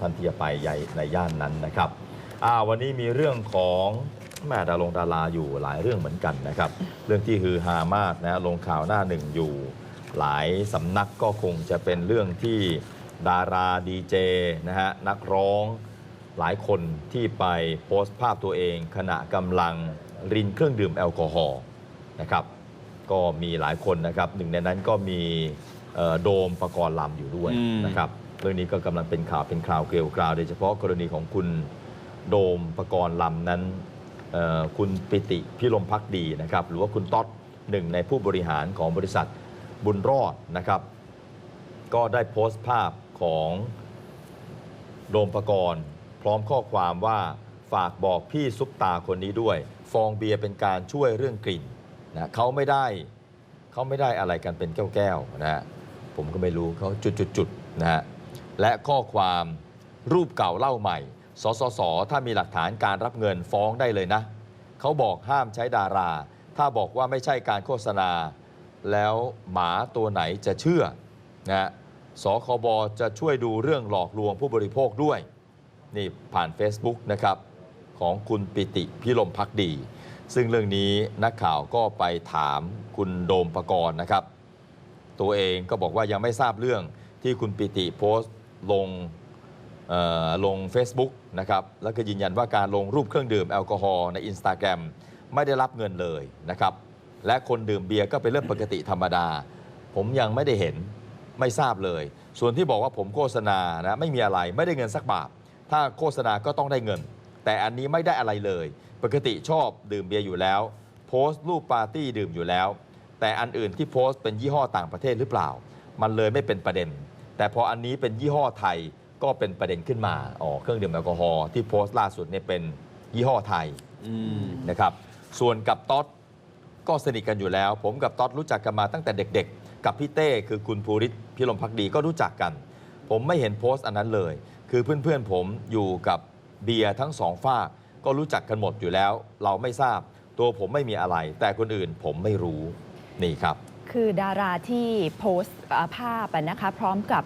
ท่านที่จะไปใหญ่ในย่านนั้นนะครับวันนี้มีเรื่องของแม่ดารงดาราอยู่หลายเรื่องเหมือนกันนะครับ เรื่องที่ฮือฮามากนะลงข่าวหน้าหนึ่งอยู่ หลายสำนักก็คงจะเป็นเรื่องที่ดาราดีเจนะฮะนักร้องหลายคนที่ไปโพสต์ภาพตัวเอง ขณะกำลังรินเครื่องดื่มแอลกอฮอล์นะครับ ก็มีหลายคนนะครับ หนึ่งในนั้นก็มีโดมประกรณ์ลำอยู่ด้วยนะครับ เรื่องนี้ก็กำลังเป็นข่าวเป็นคราวเกลียวกราวโดยเฉพาะกรณีของคุณโดมประกรณ์ลำนั้นคุณปิติพิรมพักดีนะครับ หรือว่าคุณต๊อดหนึ่งในผู้บริหารของบริษัทบุญรอดนะครับ ก็ได้โพสต์ภาพของโดมประกรณ์ พร้อมข้อความว่าฝากบอกพี่ซุปตาคนนี้ด้วย ฟองเบียร์เป็นการช่วยเรื่องกลิ่นนะเขาไม่ได้เขาไม่ได้อะไรกันเป็นแก้วๆนะฮะผมก็ไม่รู้เขาจุดๆนะฮะ และข้อความรูปเก่าเล่าใหม่ สสส ถ้ามีหลักฐานการรับเงินฟ้องได้เลยนะ เขาบอกห้ามใช้ดารา ถ้าบอกว่าไม่ใช่การโฆษณา แล้วหมาตัวไหนจะเชื่อนะสคบจะช่วยดูเรื่องหลอกลวงผู้บริโภคด้วย นี่ผ่าน Facebook นะครับของคุณปิติพิรมพักดี ซึ่งเรื่องนี้นักข่าวก็ไปถามคุณโดมปกรณ์นะครับ ตัวเองก็บอกว่ายังไม่ทราบเรื่อง ที่คุณปิติโพสต์ลงเอ่อลง Facebook นะครับ แล้วก็ยืนยันว่าการลงรูปเครื่องดื่มแอลกอฮอล์ใน Instagram ไม่ได้รับเงินเลยนะครับ และคนดื่มเบียร์ก็เป็นเรื่องปกติธรรมดา ผมยังไม่ได้เห็นไม่ทราบเลย ส่วนที่บอกว่าผมโฆษณานะไม่มีอะไรไม่ได้เงินสักบาท ถ้าโฆษณาก็ต้องได้เงิน แต่อันนี้ไม่ได้อะไรเลย ปกติชอบดื่มเบียร์อยู่แล้ว โพสต์รูปปาร์ตี้ดื่มอยู่แล้ว แต่อันอื่นที่โพสต์เป็นยี่ห้อต่างประเทศหรือเปล่า มันเลยไม่เป็นประเด็น แต่พออันนี้เป็นยี่ห้อไทยก็เป็นประเด็นขึ้นมาอ๋อเครื่องดื่มแอลกอฮอล์ที่โพสต์ล่าสุดเนี่ยเป็นยี่ห้อไทยอืมนะครับ ส่วนกับต๊อดก็สนิทกันอยู่แล้ว ผมกับต๊อดรู้จักกันมาตั้งแต่เด็ก ๆ กับพี่เต้คือคุณภูริศพิรมพักดีก็รู้จักกัน ผมไม่เห็นโพสต์อันนั้นเลย คือเพื่อนๆผมอยู่กับเบียร์ทั้งสองฝากก็รู้จักกันหมดอยู่แล้ว เราไม่ทราบตัวผมไม่มีอะไร แต่คนอื่นผมไม่รู้นี่ครับ คือดาราที่โพสต์อ่าภาพอะนะคะพร้อมกับ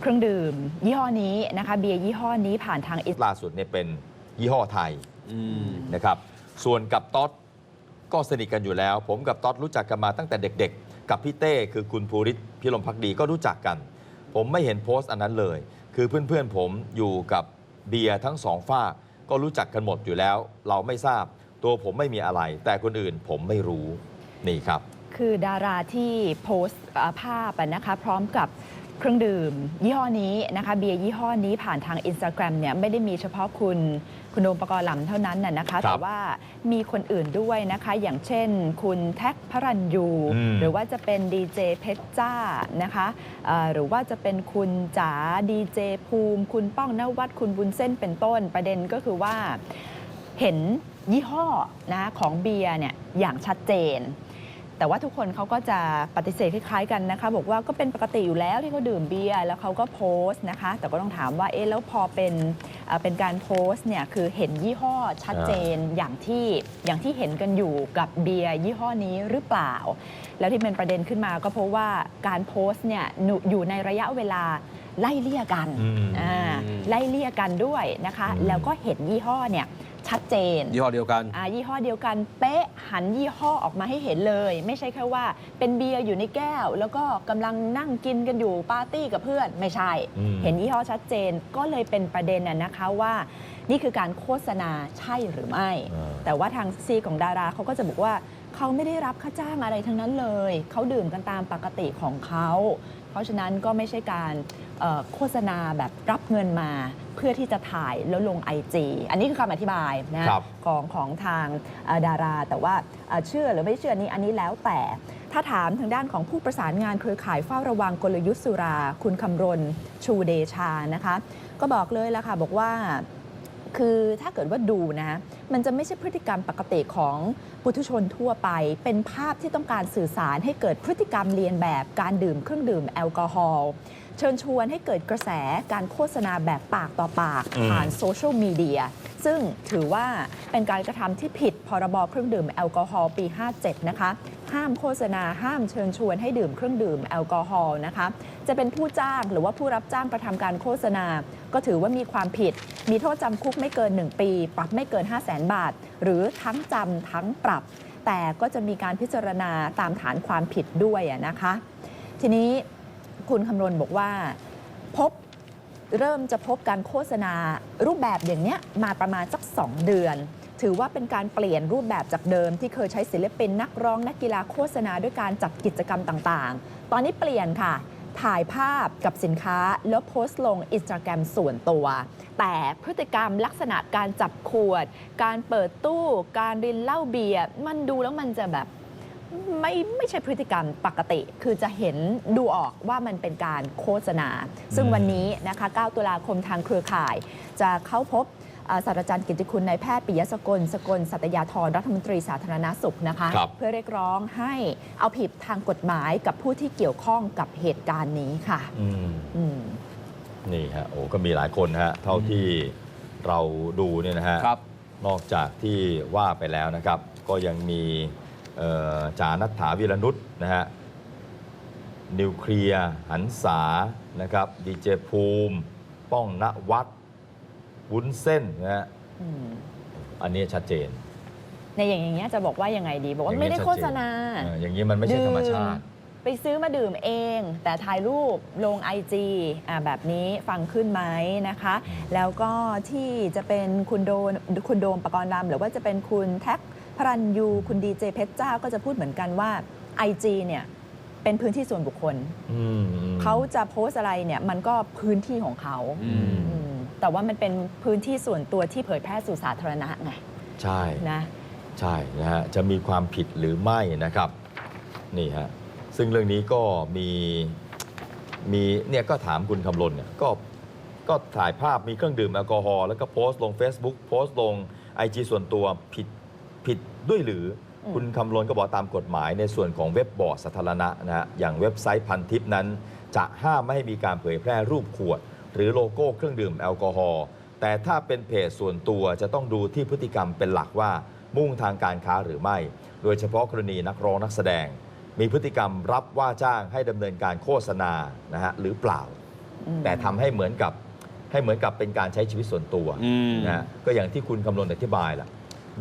เครื่องดื่ม ยี่ห้อนี้นะคะเบียร์ยี่ห้อนี้ผ่านทางอินล่าสุดเนี่ยเป็นยี่ห้อไทยอืมนะครับ ส่วนกับต๊อดก็สนิทกันอยู่แล้ว ผมกับต๊อดรู้จักกันมาตั้งแต่เด็ก ๆ กับพี่เต้คือคุณภูริศพิรมพักดีก็รู้จักกัน ผมไม่เห็นโพสต์อันนั้นเลย คือเพื่อนๆผมอยู่กับเบียร์ทั้งสองฝากก็รู้จักกันหมดอยู่แล้ว เราไม่ทราบตัวผมไม่มีอะไร แต่คนอื่นผมไม่รู้นี่ครับ คือดาราที่โพสต์อ่าภาพอะนะคะพร้อมกับเครื่องดื่ม ยี่ห้อนี้นะคะเบียร์ยี่ห้อนี้ผ่านทางอินสตาแกรมเนี่ยไม่ได้มีเฉพาะคุณคุณโดมปกรณ์ลำเท่านั้นน่ะนะคะครับแต่ว่ามีคนอื่นด้วยนะคะ อย่างเช่น คุณแท็กพระรันยูอืมหรือว่าจะเป็นดีเจเพชรจ้านะคะเอ่อหรือว่าจะเป็นคุณจ๋าดีเจภูมิ คุณป้องนวัดคุณบุญเส้นเป็นต้นประเด็นก็คือว่าเห็นยี่ห้อนะของเบียร์เนี่ยอย่างชัดเจน แต่ว่าทุกคนเขาก็จะปฏิเสธคล้ายๆกันนะคะ บอกว่าก็เป็นปกติอยู่แล้วที่เขาดื่มเบียร์แล้วเขาก็โพสต์นะคะ แต่ก็ต้องถามว่าเอ๊ะแล้วพอเป็นเอ่อเป็นการโพสต์เนี่ยคือเห็นยี่ห้อชัดเจนอย่างที่อย่างที่เห็นกันอยู่กับเบียร์ยี่ห้อนี้หรือเปล่า แล้วที่เป็นประเด็นขึ้นมาก็เพราะว่าการโพสต์เนี่ยหนูอยู่ในระยะเวลาไล่เลี่ยกันอืม อ่า ไล่เลี่ยกันด้วยนะคะอืมแล้วก็เห็นยี่ห้อเนี่ย ชัดเจน ยี่ห้อเดียวกัน อ่ายี่ห้อเดียวกันเป๊ะหันยี่ห้อออกมาให้เห็นเลย ไม่ใช่แค่ว่าเป็นเบียร์อยู่ในแก้ว แล้วก็กำลังนั่งกินกันอยู่ปาร์ตี้กับเพื่อนไม่ใช่ อืม เห็นยี่ห้อชัดเจนก็เลยเป็นประเด็นน่ะนะคะว่า นี่คือการโฆษณาใช่หรือไม่ อ่า แต่ว่าทางซีของดาราเขาก็จะบอกว่าเขาไม่ได้รับค่าจ้างอะไรทั้งนั้นเลย เขาดื่มกันตามปกติของเขา เพราะฉะนั้นก็ไม่ใช่การเอ่อโฆษณาแบบรับเงินมา เพื่อที่จะถ่ายแล้วลง IG อันนี้คือคำอธิบายนะครับของของทางเอ่อดารา แต่ว่าเอ่อเชื่อหรือไม่เชื่อนี้อันนี้แล้วแต่ถ้าถามทางด้านของผู้ประสานงานเครือข่ายเฝ้าระวังกลยุทธ์สุรา คุณคำรณชูเดชานะคะ ก็บอกเลยละค่ะ บอกว่าคือถ้าเกิดว่าดูนะ มันจะไม่ใช่พฤติกรรมปกติของปุถุชนทั่วไป เป็นภาพที่ต้องการสื่อสารให้เกิดพฤติกรรมเรียนแบบการดื่มเครื่องดื่มแอลกอฮอล์ เชิญชวนให้เกิดกระแสการโฆษณาแบบปากต่อปากอืมผ่านโซเชียลมีเดียซึ่งถือว่าเป็นการกระทำที่ผิดพรบเครื่องดื่มแอลกอฮอล์ปี 57 นะคะ ห้ามโฆษณาห้ามเชิญชวนให้ดื่มเครื่องดื่มแอลกอฮอล์นะคะ จะเป็นผู้จ้างหรือว่าผู้รับจ้างกระทำการโฆษณา ก็ถือว่ามีความผิด มีโทษจำคุกไม่เกิน 1 ปี ปรับไม่เกิน 5 0 0แสนบาท หรือทั้งจำทั้งปรับ แต่ก็จะมีการพิจารณาตามฐานความผิดด้วยอะนะคะ ทีนี้ คุณคำรณบอกว่าพบเริ่มจะพบการโฆษณารูปแบบอย่างเนี้ยมาประมาณสัก 2 เดือน ถือว่าเป็นการเปลี่ยนรูปแบบจากเดิมที่เคยใช้ศิลปินนักร้องนักกีฬาโฆษณาด้วยการจัดกิจกรรมต่างๆ ตอนนี้เปลี่ยนค่ะ ถ่ายภาพกับสินค้าแล้วโพสต์ลงอินสตาแกรมส่วนตัว แต่พฤติกรรมลักษณะการจับขวด การเปิดตู้ การรินเหล้าเบียร์มันดูแล้วมันจะแบบ ไม่ไม่ใช่พฤติกรรมปกติ คือจะเห็นดูออกว่ามันเป็นการโฆษณา ซึ่งวันนี้นะคะ 9 ตุลาคมทางเครือข่าย จะเข้าพบเอ่อศาสตราจารย์กิตติคุณนายแพทย์ปิยสกล สกล สัตยาธรรัฐมนตรีสาธารณสุขนะคะครับเพื่อเรียกร้องให้เอาผิดทางกฎหมายกับผู้ที่เกี่ยวข้องกับเหตุการณ์นี้ค่ะอืมอืมนี่ฮะโอ้ก็มีหลายคนฮะเท่าที่เราดูเนี่ยนะฮะครับนอกจากที่ว่าไปแล้วนะครับ ก็ยังมีเอ่อ จานัทถาวิรนุษนะฮะนิวเคลียร์หันษานะครับดีเจภูมิ ป้องณวัฒน์วุ้นเส้นนะฮะอืมอันนี้ชัดเจน ในอย่างอย่างเงี้ยจะบอกว่ายังไงดี บอกว่าอย่างนี้ไม่ได้ชัดเจนโฆษณาเอออย่างนี้มันไม่ใช่ธรรมชาติ ไปซื้อมาดื่มเอง แต่ถ่ายรูปลง IG อ่าแบบนี้ฟังขึ้นไหมนะคะ แล้วก็ที่จะเป็นคุณโดนคุณโดมปกรณ์รำหรือว่าจะเป็นคุณแท็ก พรัญยูคุณดีเจเพชรเจ้าก็จะพูดเหมือนกันว่า IG เนี่ยเป็นพื้นที่ส่วนบุคคลอืมอืมเขาจะโพสต์อะไรเนี่ยมันก็พื้นที่ของเขาอืมอืมแต่ว่ามันเป็นพื้นที่ส่วนตัวที่เผยแพร่สู่สาธารณะไง ใช่นะ ใช่นะฮะ จะมีความผิดหรือไม่นะครับ นี่ฮะ ซึ่งเรื่องนี้ก็มี มีเนี่ยก็ถามคุณคำลนเนี่ยก็ ก็ถ่ายภาพมีเครื่องดื่มแอลกอฮอล์แล้วก็โพสต์ลง Facebook โพสต์ลง IG ส่วนตัวผิด ผิดด้วยหรืออืมคุณคำลนก็บอกตามกฎหมายในส่วนของเว็บบอร์ดสาธารณะนะฮะอย่างเว็บไซต์พันทิปนั้น จะห้ามไม่ให้มีการเผยแพร่รูปขวด หรือโลโก้เครื่องดื่มแอลกอฮอล์แต่ถ้าเป็นเพจส่วนตัวจะต้องดูที่พฤติกรรมเป็นหลักว่ามุ่งทางการค้าหรือไม่ โดยเฉพาะกรณีนักร้องนักแสดง มีพฤติกรรมรับว่าจ้างให้ดำเนินการโฆษณานะฮะหรือเปล่าอืมแต่ทำให้เหมือนกับให้เหมือนกับเป็นการใช้ชีวิตส่วนตัวอืม นะฮะก็อย่างที่คุณคำนวณอธิบายล่ะ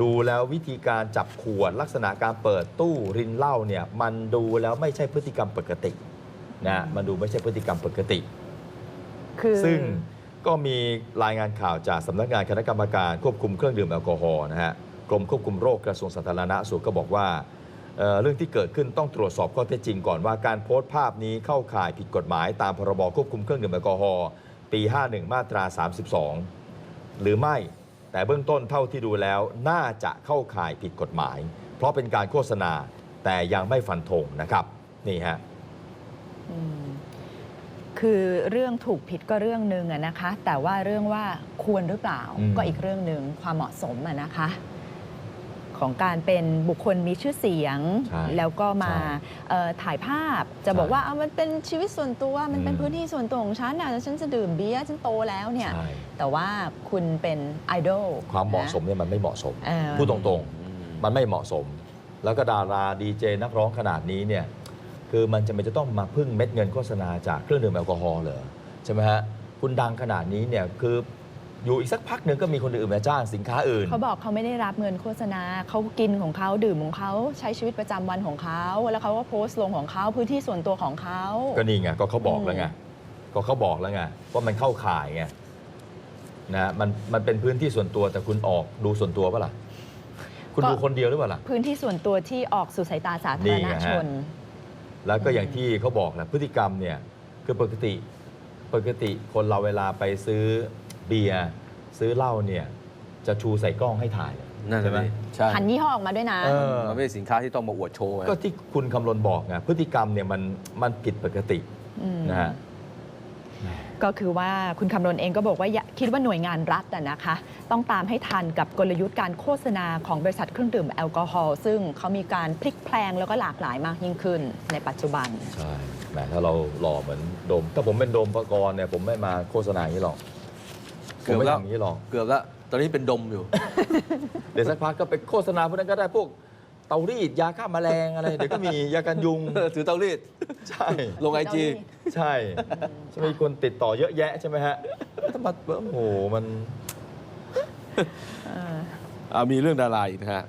ดูแล้ววิธีการจับขวดลักษณะการเปิดตู้รินเหล้าเนี่ยมันดูแล้วไม่ใช่พฤติกรรมปกตินะฮะมันดูไม่ใช่พฤติกรรมปกติ คือซึ่งก็มีรายงานข่าวจากสำนักงานคณะกรรมการควบคุมเครื่องดื่มแอลกอฮอล์นะฮะกรมควบคุมโรคกระทรวงสาธารณสุขก็บอกว่าเอ่อเรื่องที่เกิดขึ้นต้องตรวจสอบข้อเท็จจริงก่อนว่าการโพสต์ภาพนี้เข้าข่ายผิดกฎหมาย ตามพรบควบคุมเครื่องดื่มแอลกอฮอล์ปี 51 มาตรา 32 หรือไม่ แต่เบื้องต้นเท่าที่ดูแล้วน่าจะเข้าข่ายผิดกฎหมาย เพราะเป็นการโฆษณาแต่ยังไม่ฟันธงนะครับ นี่ฮะอืมคือเรื่องถูกผิดก็เรื่องหนึ่งอะนะคะ แต่ว่าเรื่องว่าควรหรือเปล่าอืมก็อีกเรื่องหนึ่งความเหมาะสมอะนะคะ ของการเป็นบุคคลมีชื่อเสียง ใช่แล้วก็มาใช่เอ่อถ่ายภาพจะใช่บอกว่าเอามันเป็นชีวิตส่วนตัวมันเป็นอืมพื้นที่ส่วนตัวของฉันนะแล้วฉันจะดื่มเบียร์ฉันโตแล้วเนี่ย ใช่แต่ว่าคุณเป็นไอดอลความเหมาะสมเนี่ยมันไม่เหมาะสมเออพูดตรงๆ มันไม่เหมาะสม แล้วก็ดาราดีเจนักร้องขนาดนี้เนี่ยคือมันจะไม่จะต้องมาพึ่งเม็ดเงินโฆษณาจากเครื่องดื่มแอลกอฮอล์เหรอใช่ไหมฮะคุณดังขนาดนี้เนี่ยคือ อยู่อีกสักพักหนึ่งก็มีคนอื่นมาจ้างสินค้าอื่น เขาบอกเขาไม่ได้รับเงินโฆษณาเขากินของเขาดื่มของเขาใช้ชีวิตประจำวันของเขาแล้วเขาก็โพสต์ลงของเขาพื้นที่ส่วนตัวของเขา ก็นี่ไงก็เขาบอกแล้วไงก็เขาบอกแล้วไงว่ามันเข้าข่ายไงนะมันมันเป็นพื้นที่ส่วนตัวแต่คุณออกดูส่วนตัวปะล่ะคุณดูคนเดียวหรือเปล่าล่ะพื้นที่ส่วนตัวที่ออกสู่สายตาสาธารนี่ณไงฮะชน แล้วก็อย่างอืมที่เขาบอกแหละพฤติกรรมเนี่ยคือปกติปกติคนเราเวลาไปซื้อ เบียร์ซื้อเหล้าเนี่ยจะชูใส่กล้องให้ถ่ายนั่นใช่ไหมสิใช่หันยี่ห้อออกมาด้วยนะเออมันไม่ใช่สินค้าที่ต้องมาอวดโชว์ไงก็ที่คุณคำลนบอกไงพฤติกรรมเนี่ยมันมันผิดปกติมนะฮะก็คือว่าคุณคำรณเองก็บอกว่าอย่าคิดว่าหน่วยงานรัฐอะนะคะ ต้องตามให้ทันกับกลยุทธ์การโฆษณาของบริษัทเครื่องดื่มแอลกอฮอล์ซึ่งเขามีการพลิกแพลงแล้วก็หลากหลายมากยิ่งขึ้นในปัจจุบัน ใช่แหมถ้าเราหล่อเหมือนโดม ถ้าผมเป็นโดมปกรณ์เนี่ยผมไม่มาโฆษณาอย่างนี้หรอก ผมไม่ทำอย่างนี้หรอก เกือบแล้ว ตอนนี้เป็นดมอยู่ เดี๋ยวสักพักก็ไปโฆษณาพวกนั้นก็ได้พวกเตารีดยาฆ่าแมลงอะไร เดี๋ยวก็มียากันยุง ถือเตารีดใช่ ลงไอจีใช่ใช่ไหมมีคนติดต่อเยอะแยะใช่ไหมฮะถ้ามาโอ้โหมันเอออ่ามีเรื่องดาราอีกนะฮะ